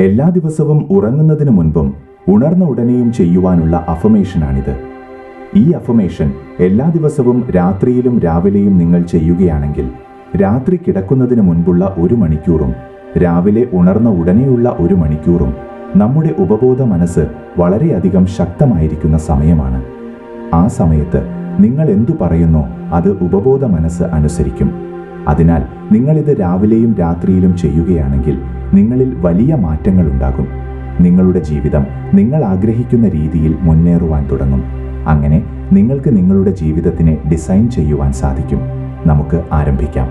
എല്ലാ ദിവസവും ഉറങ്ങുന്നതിന് മുൻപും ഉണർന്ന ഉടനെയും ചെയ്യുവാനുള്ള അഫമേഷനാണിത് ഈ അഫമേഷൻ എല്ലാ ദിവസവും രാത്രിയിലും രാവിലെയും നിങ്ങൾ ചെയ്യുകയാണെങ്കിൽ രാത്രി കിടക്കുന്നതിന് മുൻപുള്ള ഒരു മണിക്കൂറും രാവിലെ ഉണർന്ന ഉടനെയുള്ള ഒരു മണിക്കൂറും നമ്മുടെ ഉപബോധ മനസ്സ് വളരെയധികം ശക്തമായിരിക്കുന്ന സമയമാണ്. ആ സമയത്ത് നിങ്ങൾ എന്തു പറയുന്നോ അത് ഉപബോധ മനസ്സ് അനുസരിക്കും. അതിനാൽ നിങ്ങളിത് രാവിലെയും രാത്രിയിലും ചെയ്യുകയാണെങ്കിൽ നിങ്ങളിൽ വലിയ മാറ്റങ്ങൾ ഉണ്ടാകും നിങ്ങളുടെ ജീവിതം നിങ്ങൾ ആഗ്രഹിക്കുന്ന രീതിയിൽ മുന്നേറുവാൻ തുടങ്ങും. അങ്ങനെ നിങ്ങൾക്ക് നിങ്ങളുടെ ജീവിതത്തിനെ ഡിസൈൻ ചെയ്യുവാൻ സാധിക്കും. നമുക്ക് ആരംഭിക്കാം.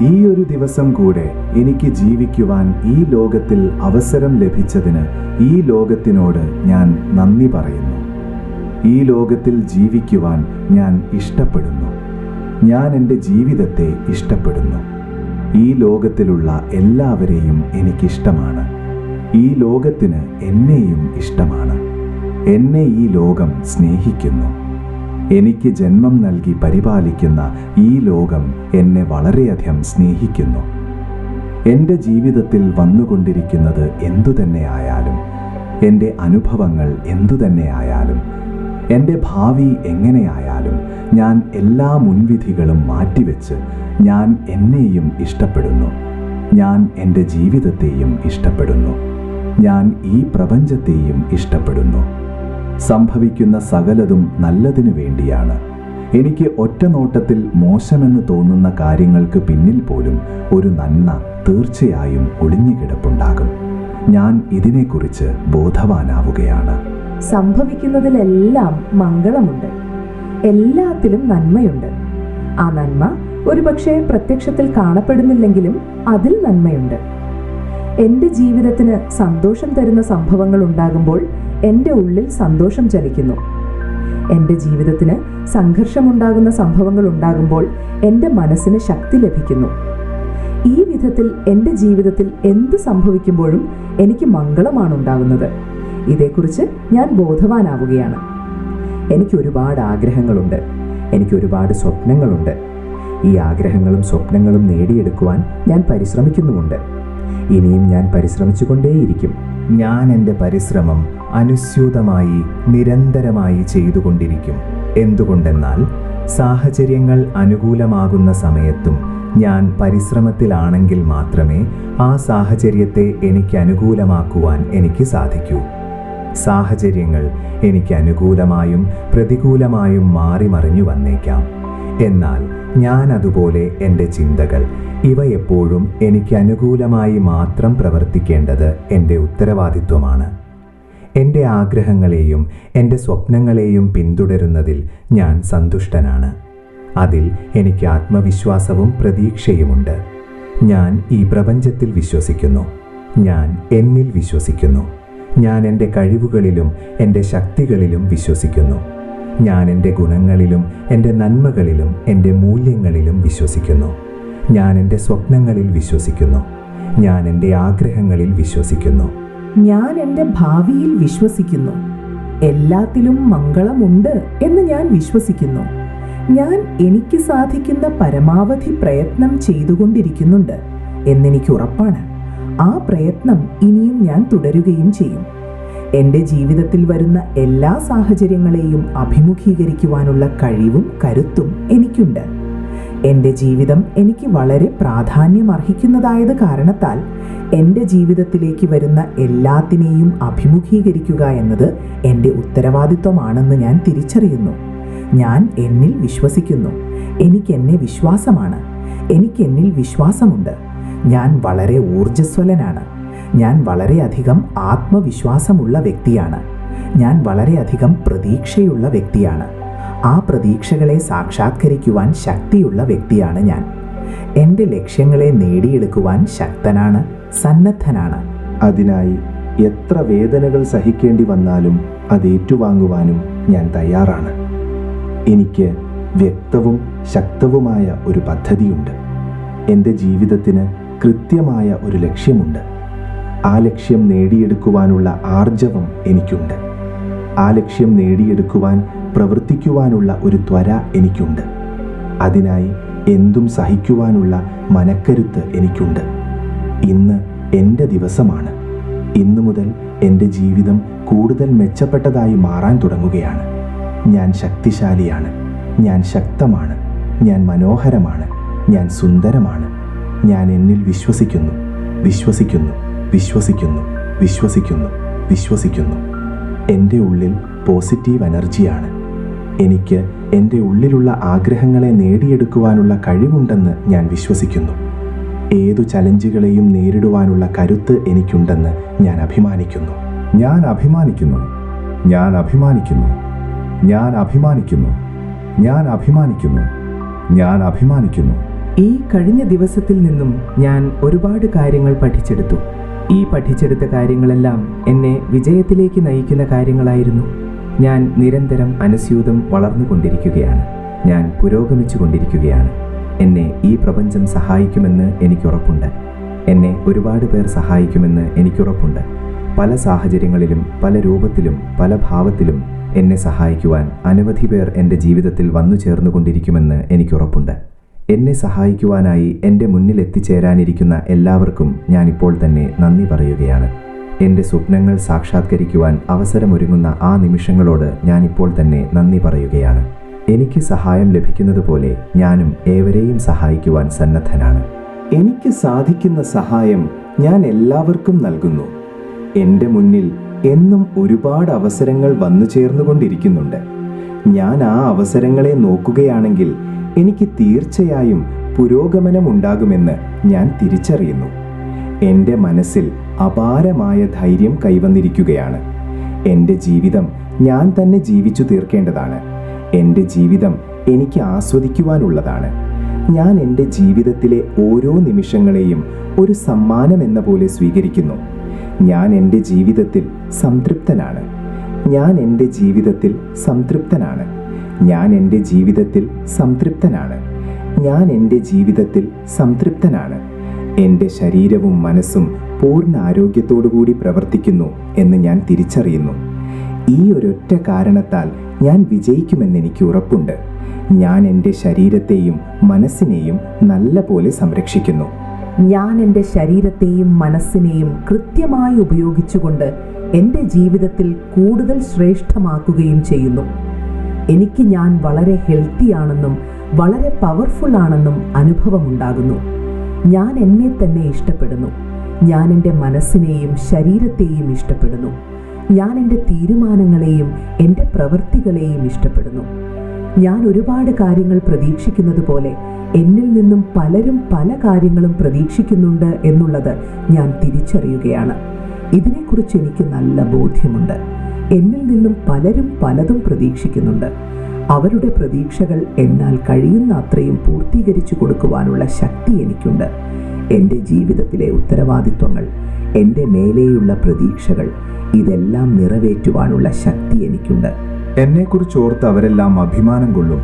ഈ ഒരു ദിവസം കൂടെ എനിക്ക് ജീവിക്കുവാൻ ഈ ലോകത്തിൽ അവസരം ലഭിച്ചതിന് ഈ ലോകത്തിനോട് ഞാൻ നന്ദി പറയുന്നു. ഈ ലോകത്തിൽ ജീവിക്കുവാൻ ഞാൻ ഇഷ്ടപ്പെടുന്നു. ഞാൻ എന്റെ ജീവിതത്തെ ഇഷ്ടപ്പെടുന്നു. ഈ ലോകത്തിലുള്ള എല്ലാവരെയും എനിക്കിഷ്ടമാണ്. ഈ ലോകത്തിന് എന്നെയും ഇഷ്ടമാണ്. എന്നെ ഈ ലോകം സ്നേഹിക്കുന്നു. എനിക്ക് ജന്മം നൽകി പരിപാലിക്കുന്ന ഈ ലോകം എന്നെ വളരെയധികം സ്നേഹിക്കുന്നു. എന്റെ ജീവിതത്തിൽ വന്നുകൊണ്ടിരിക്കുന്നത് എന്തു തന്നെയായാലും എന്റെ അനുഭവങ്ങൾ എന്തു തന്നെയായാലും എന്റെ ഭാവി എങ്ങനെയായാലും ഞാൻ എല്ലാ മുൻവിധികളും മാറ്റിവെച്ച് ഞാൻ എന്നെയും ഇഷ്ടപ്പെടുന്നു. ഞാൻ എന്റെ ജീവിതത്തെയും ഇഷ്ടപ്പെടുന്നു. ഞാൻ ഈ പ്രപഞ്ചത്തെയും ഇഷ്ടപ്പെടുന്നു. സംഭവിക്കുന്ന സകലതും നല്ലതിനു വേണ്ടിയാണ്. എനിക്ക് ഒറ്റ നോട്ടത്തിൽ മോശമെന്ന് തോന്നുന്ന കാര്യങ്ങൾക്ക് പിന്നിൽ പോലും ഒരു നന്മ തീർച്ചയായും ഒളിഞ്ഞുകിടപ്പുണ്ടാകും. ഞാൻ ഇതിനെക്കുറിച്ച് ബോധവാനാവുകയാണ്. സംഭവിക്കുന്നതിലെല്ലാം മംഗളമുണ്ട്. എല്ലാത്തിലും നന്മയുണ്ട്. ആ നന്മ ഒരുപക്ഷെ പ്രത്യക്ഷത്തിൽ കാണപ്പെടുന്നില്ലെങ്കിലും അതിൽ നന്മയുണ്ട്. എന്റെ ജീവിതത്തിന് സന്തോഷം തരുന്ന സംഭവങ്ങൾ ഉണ്ടാകുമ്പോൾ എന്റെ ഉള്ളിൽ സന്തോഷം ചലിക്കുന്നു എന്റെ ജീവിതത്തിന് സംഘർഷമുണ്ടാകുന്ന സംഭവങ്ങൾ ഉണ്ടാകുമ്പോൾ എന്റെ മനസ്സിന് ശക്തി ലഭിക്കുന്നു. ഈ വിധത്തിൽ എന്റെ ജീവിതത്തിൽ എന്ത് സംഭവിക്കുമ്പോഴും എനിക്ക് മംഗളമാണ് ഉണ്ടാകുന്നത് ഇതേക്കുറിച്ച് ഞാൻ ബോധവാനാവുകയാണ്. എനിക്ക് ഒരുപാട് ആഗ്രഹങ്ങളുണ്ട്. എനിക്ക് ഒരുപാട് സ്വപ്നങ്ങളുണ്ട്. ഈ ആഗ്രഹങ്ങളും സ്വപ്നങ്ങളും നേടിയെടുക്കുവാൻ ഞാൻ പരിശ്രമിക്കുന്നുമുണ്ട്. ഇനിയും ഞാൻ പരിശ്രമിച്ചുകൊണ്ടേയിരിക്കും. ഞാൻ എന്റെ പരിശ്രമം അനുസ്യൂതമായി നിരന്തരമായി ചെയ്തുകൊണ്ടിരിക്കും. എന്തുകൊണ്ടെന്നാൽ സാഹചര്യങ്ങൾ അനുകൂലമാകുന്ന സമയത്തും ഞാൻ പരിശ്രമത്തിലാണെങ്കിൽ മാത്രമേ ആ സാഹചര്യത്തെ എനിക്ക് അനുകൂലമാക്കുവാൻ എനിക്ക് സാധിക്കൂ. സാഹചര്യങ്ങൾ എനിക്ക് അനുകൂലമായും പ്രതികൂലമായും മാറി മറിഞ്ഞു വന്നേക്കാം. എന്നാൽ ഞാൻ അതുപോലെ എന്റെ ചിന്തകൾ ഇവ എപ്പോഴും എനിക്ക് അനുകൂലമായി മാത്രം പ്രവർത്തിക്കേണ്ടത് എന്റെ ഉത്തരവാദിത്വമാണ്. എന്റെ ആഗ്രഹങ്ങളെയും എന്റെ സ്വപ്നങ്ങളെയും പിന്തുടരുന്നതിൽ ഞാൻ സന്തുഷ്ടനാണ്. അതിൽ എനിക്ക് ആത്മവിശ്വാസവും പ്രതീക്ഷയുമുണ്ട്. ഞാൻ ഈ പ്രപഞ്ചത്തിൽ വിശ്വസിക്കുന്നു. ഞാൻ എന്നിൽ വിശ്വസിക്കുന്നു. ഞാൻ എന്റെ കഴിവുകളിലും എന്റെ ശക്തികളിലും വിശ്വസിക്കുന്നു. ഞാൻ എന്റെ ഗുണങ്ങളിലും എന്റെ നന്മകളിലും എന്റെ മൂല്യങ്ങളിലും വിശ്വസിക്കുന്നു. ഞാൻ എന്റെ സ്വപ്നങ്ങളിൽ വിശ്വസിക്കുന്നു. ഞാൻ എന്റെ ആഗ്രഹങ്ങളിൽ വിശ്വസിക്കുന്നു. ഞാൻ എന്റെ ഭാവിയിൽ വിശ്വസിക്കുന്നു. എല്ലാത്തിലും മംഗളമുണ്ട് എന്ന് ഞാൻ വിശ്വസിക്കുന്നു. ഞാൻ എനിക്ക് സാധിക്കുന്ന പരമാവധി പ്രയത്നം ചെയ്തുകൊണ്ടിരിക്കുന്നുണ്ട് എന്നെനിക്ക് ഉറപ്പാണ്. ആ പ്രയത്നം ഇനിയും ഞാൻ തുടരുകയും ചെയ്യും. എന്റെ ജീവിതത്തിൽ വരുന്ന എല്ലാ സാഹചര്യങ്ങളെയും അഭിമുഖീകരിക്കുവാനുള്ള കഴിവും കരുത്തും എനിക്കുണ്ട്. എന്റെ ജീവിതം എനിക്ക് വളരെ പ്രാധാന്യം അർഹിക്കുന്നതായത് കാരണത്താൽ എന്റെ ജീവിതത്തിലേക്ക് വരുന്ന എല്ലാത്തിനെയും അഭിമുഖീകരിക്കുക എന്നത് എന്റെ ഉത്തരവാദിത്വമാണെന്ന് ഞാൻ തിരിച്ചറിയുന്നു. ഞാൻ എന്നിൽ വിശ്വസിക്കുന്നു. എനിക്ക് എന്നെ വിശ്വാസമാണ്. എനിക്ക് എന്നിൽ വിശ്വാസമുണ്ട്. ഞാൻ വളരെ ഊർജസ്വലനാണ്. ഞാൻ വളരെയധികം ആത്മവിശ്വാസമുള്ള വ്യക്തിയാണ്. ഞാൻ വളരെയധികം പ്രതീക്ഷയുള്ള വ്യക്തിയാണ്. ആ പ്രതീക്ഷകളെ സാക്ഷാത്കരിക്കുവാൻ ശക്തിയുള്ള വ്യക്തിയാണ് ഞാൻ. എന്റെ ലക്ഷ്യങ്ങളെ നേടിയെടുക്കുവാൻ ശക്തനാണ് സന്നദ്ധനാണ്. അതിനായി എത്ര വേദനകൾ സഹിക്കേണ്ടി വന്നാലും അത് ഏറ്റുവാങ്ങുവാനും ഞാൻ തയ്യാറാണ്. എനിക്ക് വ്യക്തവും ശക്തവുമായ ഒരു പദ്ധതിയുണ്ട്. എന്റെ ജീവിതത്തിന് കൃത്യമായ ഒരു ലക്ഷ്യമുണ്ട്. ആ ലക്ഷ്യം നേടിയെടുക്കുവാനുള്ള ആർജവം എനിക്കുണ്ട്. ആ ലക്ഷ്യം നേടിയെടുക്കുവാൻ പ്രവർത്തിക്കുവാനുള്ള ഒരു ത്വര എനിക്കുണ്ട്. അതിനായി എന്തും സഹിക്കുവാനുള്ള മനക്കരുത്ത് എനിക്കുണ്ട്. ഇന്ന് എന്റെ ദിവസമാണ്. ഇന്നു മുതൽ എന്റെ ജീവിതം കൂടുതൽ മെച്ചപ്പെട്ടതായി മാറാൻ തുടങ്ങുകയാണ്. ഞാൻ ശക്തിശാലിയാണ്. ഞാൻ ശക്തമാണ്. ഞാൻ മനോഹരമാണ്. ഞാൻ സുന്ദരമാണ്. ഞാൻ എന്നിൽ വിശ്വസിക്കുന്നു. വിശ്വസിക്കുന്നു. വിശ്വസിക്കുന്നു. വിശ്വസിക്കുന്നു. വിശ്വസിക്കുന്നു. എന്റെ ഉള്ളിൽ പോസിറ്റീവ് എനർജിയാണ്. എനിക്ക് എന്റെ ഉള്ളിലുള്ള ആഗ്രഹങ്ങളെ നേടിയെടുക്കുവാനുള്ള കഴിവുണ്ടെന്ന് ഞാൻ വിശ്വസിക്കുന്നു. ഏതു ചലഞ്ചുകളെയും നേരിടുവാനുള്ള കരുത്ത് എനിക്കുണ്ടെന്ന് ഞാൻ അഭിമാനിക്കുന്നു. ഞാൻ അഭിമാനിക്കുന്നു. ഞാൻ അഭിമാനിക്കുന്നു. ഞാൻ അഭിമാനിക്കുന്നു. ഞാൻ അഭിമാനിക്കുന്നു. ഞാൻ അഭിമാനിക്കുന്നു. ഈ കഴിഞ്ഞ ദിവസത്തിൽ നിന്നും ഞാൻ ഒരുപാട് കാര്യങ്ങൾ പഠിച്ചെടുത്തു. ഈ പഠിച്ചെടുത്ത കാര്യങ്ങളെല്ലാം എന്നെ വിജയത്തിലേക്ക് നയിക്കുന്ന കാര്യങ്ങളായിരുന്നു. ഞാൻ നിരന്തരം അനുസ്യൂതം വളർന്നുകൊണ്ടിരിക്കുകയാണ് ഞാൻ പുരോഗമിച്ചുകൊണ്ടിരിക്കുകയാണ് എന്നെ ഈ പ്രപഞ്ചം സഹായിക്കുമെന്ന് എനിക്കുറപ്പുണ്ട് എന്നെ ഒരുപാട് പേർ സഹായിക്കുമെന്ന് എനിക്കുറപ്പുണ്ട് പല സാഹചര്യങ്ങളിലും പല രൂപത്തിലും പല ഭാവത്തിലും എന്നെ സഹായിക്കുവാൻ അനവധി പേർ എന്റെ ജീവിതത്തിൽ വന്നു ചേർന്നുകൊണ്ടിരിക്കുമെന്ന് എനിക്കുറപ്പുണ്ട് എന്നെ സഹായിക്കുവാനായി എന്റെ മുന്നിൽ എത്തിച്ചേരാനിരിക്കുന്ന എല്ലാവർക്കും ഞാനിപ്പോൾ തന്നെ നന്ദി പറയുകയാണ്. എന്റെ സ്വപ്നങ്ങൾ സാക്ഷാത്കരിക്കുവാൻ അവസരമൊരുങ്ങുന്ന ആ നിമിഷങ്ങളോട് ഞാനിപ്പോൾ തന്നെ നന്ദി പറയുകയാണ്. എനിക്ക് സഹായം ലഭിക്കുന്നതുപോലെ ഞാനും ഏവരെയും സഹായിക്കുവാൻ സന്നദ്ധനാണ്. എനിക്ക് സാധിക്കുന്ന സഹായം ഞാൻ എല്ലാവർക്കും നൽകുന്നു. എന്റെ മുന്നിൽ എന്നും ഒരുപാട് അവസരങ്ങൾ വന്നു ചേർന്നുകൊണ്ടിരിക്കുന്നുണ്ട് ഞാൻ ആ അവസരങ്ങളെ നോക്കുകയാണെങ്കിൽ എനിക്ക് തീർച്ചയായും പുരോഗമനമുണ്ടാകുമെന്ന് ഞാൻ തിരിച്ചറിയുന്നു. എന്റെ മനസ്സിൽ അപാരമായ ധൈര്യം കൈവന്നിരിക്കുകയാണ്. എന്റെ ജീവിതം ഞാൻ തന്നെ ജീവിച്ചു തീർക്കേണ്ടതാണ്. എന്റെ ജീവിതം എനിക്ക് ആസ്വദിക്കുവാനുള്ളതാണ്. ഞാൻ എന്റെ ജീവിതത്തിലെ ഓരോ നിമിഷങ്ങളെയും ഒരു സമ്മാനം എന്ന പോലെ സ്വീകരിക്കുന്നു. ഞാൻ എന്റെ ജീവിതത്തിൽ സംതൃപ്തനാണ്. ഞാൻ എന്റെ ജീവിതത്തിൽ സംതൃപ്തനാണ്. ഞാൻ എന്റെ ജീവിതത്തിൽ സംതൃപ്തനാണ്. ഞാൻ എന്റെ ജീവിതത്തിൽ സംതൃപ്തനാണ്. എന്റെ ശരീരവും മനസ്സും പൂർണ ആരോഗ്യത്തോടുകൂടി പ്രവർത്തിക്കുന്നു എന്ന് ഞാൻ തിരിച്ചറിയുന്നു. ഈ ഒരൊറ്റ കാരണത്താൽ ഞാൻ വിജയിക്കുമെന്ന് എനിക്ക് ഉറപ്പുണ്ട്. ഞാൻ എന്റെ ശരീരത്തെയും മനസ്സിനെയും നല്ല പോലെ സംരക്ഷിക്കുന്നു. ഞാൻ എന്റെ ശരീരത്തെയും മനസ്സിനെയും കൃത്യമായി ഉപയോഗിച്ചുകൊണ്ട് എന്റെ ജീവിതത്തിൽ കൂടുതൽ ശ്രേഷ്ഠമാക്കുകയും ചെയ്യുന്നു. എനിക്ക് ഞാൻ വളരെ ഹെൽത്തി ആണെന്നും വളരെ പവർഫുൾ ആണെന്നും അനുഭവമുണ്ടാകുന്നു. ഞാൻ എന്നെ തന്നെ ഇഷ്ടപ്പെടുന്നു. ഞാൻ എന്റെ മനസ്സിനെയും ശരീരത്തെയും ഇഷ്ടപ്പെടുന്നു. ഞാൻ എന്റെ തീരുമാനങ്ങളെയും എന്റെ പ്രവൃത്തികളെയും ഇഷ്ടപ്പെടുന്നു. ഞാൻ ഒരുപാട് കാര്യങ്ങൾ പ്രതീക്ഷിക്കുന്നത് പോലെ എന്നിൽ നിന്നും പലരും പല കാര്യങ്ങളും പ്രതീക്ഷിക്കുന്നുണ്ട് എന്നുള്ളത് ഞാൻ തിരിച്ചറിയുകയാണ്. ഇതിനെക്കുറിച്ച് എനിക്ക് നല്ല ബോധ്യമുണ്ട്. എന്നിൽ നിന്നും പലരും പലതും പ്രതീക്ഷിക്കുന്നുണ്ട്. അവരുടെ പ്രതീക്ഷകൾ എന്നാൽ കഴിയുന്ന അത്രയും പൂർത്തീകരിച്ചു കൊടുക്കുവാനുള്ള ശക്തി എനിക്കുണ്ട്. എന്റെ ജീവിതത്തിലെ ഉത്തരവാദിത്വങ്ങൾ എന്റെ മേലെയുള്ള പ്രതീക്ഷകൾ ഇതെല്ലാം നിറവേറ്റുവാനുള്ള ശക്തി എനിക്കുണ്ട്. എന്നെക്കുറിച്ച് ഓർത്ത് അവരെല്ലാം അഭിമാനം കൊള്ളും.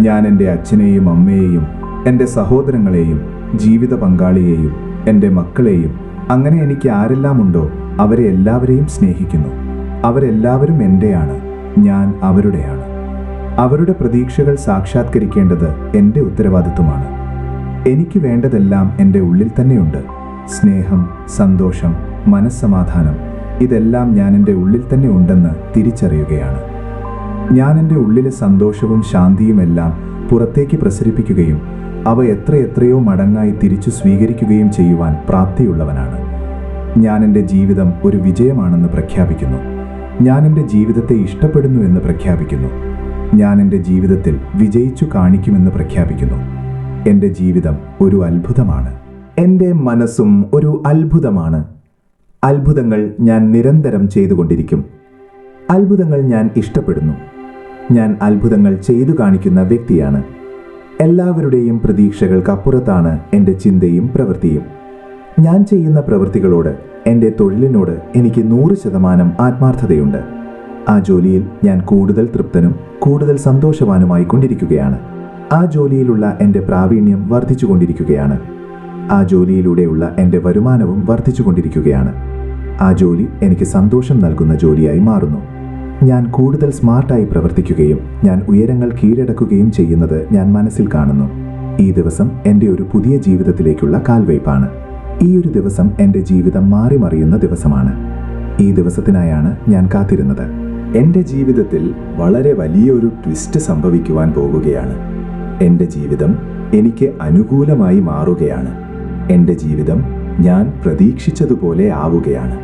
ഞാൻ എന്റെ അച്ഛനെയും അമ്മയെയും എന്റെ സഹോദരങ്ങളെയും ജീവിത പങ്കാളിയെയും എന്റെ മക്കളെയും അങ്ങനെ എനിക്ക് ആരെല്ലാം ഉണ്ടോ അവരെ എല്ലാവരെയും സ്നേഹിക്കുന്നു. അവരെല്ലാവരും എന്റെയാണ് ഞാൻ അവരുടെയാണ്. അവരുടെ പ്രതീക്ഷകൾ സാക്ഷാത്കരിക്കേണ്ടത് എന്റെ ഉത്തരവാദിത്വമാണ്. എനിക്ക് വേണ്ടതെല്ലാം എന്റെ ഉള്ളിൽ തന്നെയുണ്ട്. സ്നേഹം സന്തോഷം മനസ്സമാധാനം ഇതെല്ലാം ഞാൻ എന്റെ ഉള്ളിൽ തന്നെ ഉണ്ടെന്ന് തിരിച്ചറിയുകയാണ്. ഞാൻ എന്റെ ഉള്ളിലെ സന്തോഷവും ശാന്തിയുമെല്ലാം പുറത്തേക്ക് പ്രസരിപ്പിക്കുകയും അവ എത്രയെത്രയോ മടങ്ങായി തിരിച്ചു സ്വീകരിക്കുകയും ചെയ്യുവാൻ പ്രാപ്തിയുള്ളവനാണ്. ഞാൻ എന്റെ ജീവിതം ഒരു വിജയമാണെന്ന് പ്രഖ്യാപിക്കുന്നു. ഞാൻ എന്റെ ജീവിതത്തെ ഇഷ്ടപ്പെടുന്നു എന്ന് പ്രഖ്യാപിക്കുന്നു. ഞാൻ എന്റെ ജീവിതത്തിൽ വിജയിച്ചു കാണിക്കുമെന്ന് പ്രഖ്യാപിക്കുന്നു. എന്റെ ജീവിതം ഒരു അത്ഭുതമാണ്. എന്റെ മനസ്സും ഒരു അത്ഭുതമാണ്. അത്ഭുതങ്ങൾ ഞാൻ നിരന്തരം ചെയ്തുകൊണ്ടിരിക്കും. അത്ഭുതങ്ങൾ ഞാൻ ഇഷ്ടപ്പെടുന്നു. ഞാൻ അത്ഭുതങ്ങൾ ചെയ്തു കാണിക്കുന്ന വ്യക്തിയാണ്. എല്ലാവരുടെയും പ്രതീക്ഷകൾക്കപ്പുറത്താണ് എന്റെ ചിന്തയും പ്രവൃത്തിയും. ഞാൻ ചെയ്യുന്ന പ്രവൃത്തികളോട് എന്റെ തൊഴിലിനോട് എനിക്ക് നൂറ് ശതമാനം ആത്മാർത്ഥതയുണ്ട്. ആ ജോലിയിൽ ഞാൻ കൂടുതൽ തൃപ്തനും കൂടുതൽ സന്തോഷവാനുമായി കൊണ്ടിരിക്കുകയാണ്. ആ ജോലിയിലുള്ള എന്റെ പ്രാവീണ്യം വർദ്ധിച്ചുകൊണ്ടിരിക്കുകയാണ് ആ ജോലിയിലൂടെയുള്ള എന്റെ വരുമാനവും വർദ്ധിച്ചുകൊണ്ടിരിക്കുകയാണ് ആ ജോലി എനിക്ക് സന്തോഷം നൽകുന്ന ജോലിയായി മാറുന്നു. ഞാൻ കൂടുതൽ സ്മാർട്ടായി പ്രവർത്തിക്കുകയും ഞാൻ ഉയരങ്ങൾ കീഴടക്കുകയും ചെയ്യുന്നത് ഞാൻ മനസ്സിൽ കാണുന്നു. ഈ ദിവസം എന്റെ ഒരു പുതിയ ജീവിതത്തിലേക്കുള്ള കാൽവയ്പാണ് ഈ ഒരു ദിവസം എന്റെ ജീവിതം മാറി മറിയുന്ന ദിവസമാണ്. ഈ ദിവസത്തിനായാണ് ഞാൻ കാത്തിരുന്നത്. എന്റെ ജീവിതത്തിൽ വളരെ വലിയൊരു ട്വിസ്റ്റ് സംഭവിക്കുവാൻ പോകുകയാണ്. എന്റെ ജീവിതം എനിക്ക് അനുകൂലമായി മാറുകയാണ്. എന്റെ ജീവിതം ഞാൻ പ്രതീക്ഷിച്ചതുപോലെ ആവുകയാണ്.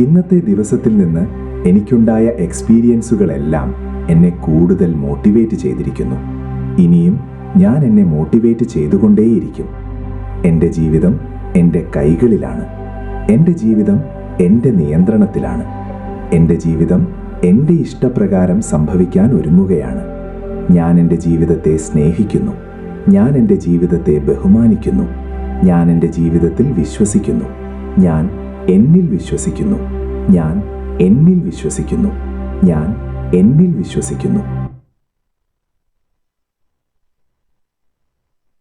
ഇന്നത്തെ ദിവസത്തിൽ നിന്ന് എനിക്കുണ്ടായ എക്സ്പീരിയൻസുകളെല്ലാം എന്നെ കൂടുതൽ മോട്ടിവേറ്റ് ചെയ്തിരിക്കുന്നു. ഇനിയും ഞാൻ എന്നെ മോട്ടിവേറ്റ് ചെയ്തുകൊണ്ടേയിരിക്കും. എന്റെ ജീവിതം എന്റെ കൈകളിലാണ്. എന്റെ ജീവിതം എന്റെ നിയന്ത്രണത്തിലാണ്. എന്റെ ജീവിതം എന്റെ ഇഷ്ടപ്രകാരം സംഭവിക്കാൻ ഒരുങ്ങുകയാണ്. ഞാൻ എന്റെ ജീവിതത്തെ സ്നേഹിക്കുന്നു. ഞാൻ എന്റെ ജീവിതത്തെ ബഹുമാനിക്കുന്നു. ഞാൻ എന്റെ ജീവിതത്തിൽ വിശ്വസിക്കുന്നു. ഞാൻ എന്നിൽ വിശ്വസിക്കുന്നു. ഞാൻ എന്നിൽ വിശ്വസിക്കുന്നു. ഞാൻ എന്നിൽ വിശ്വസിക്കുന്നു.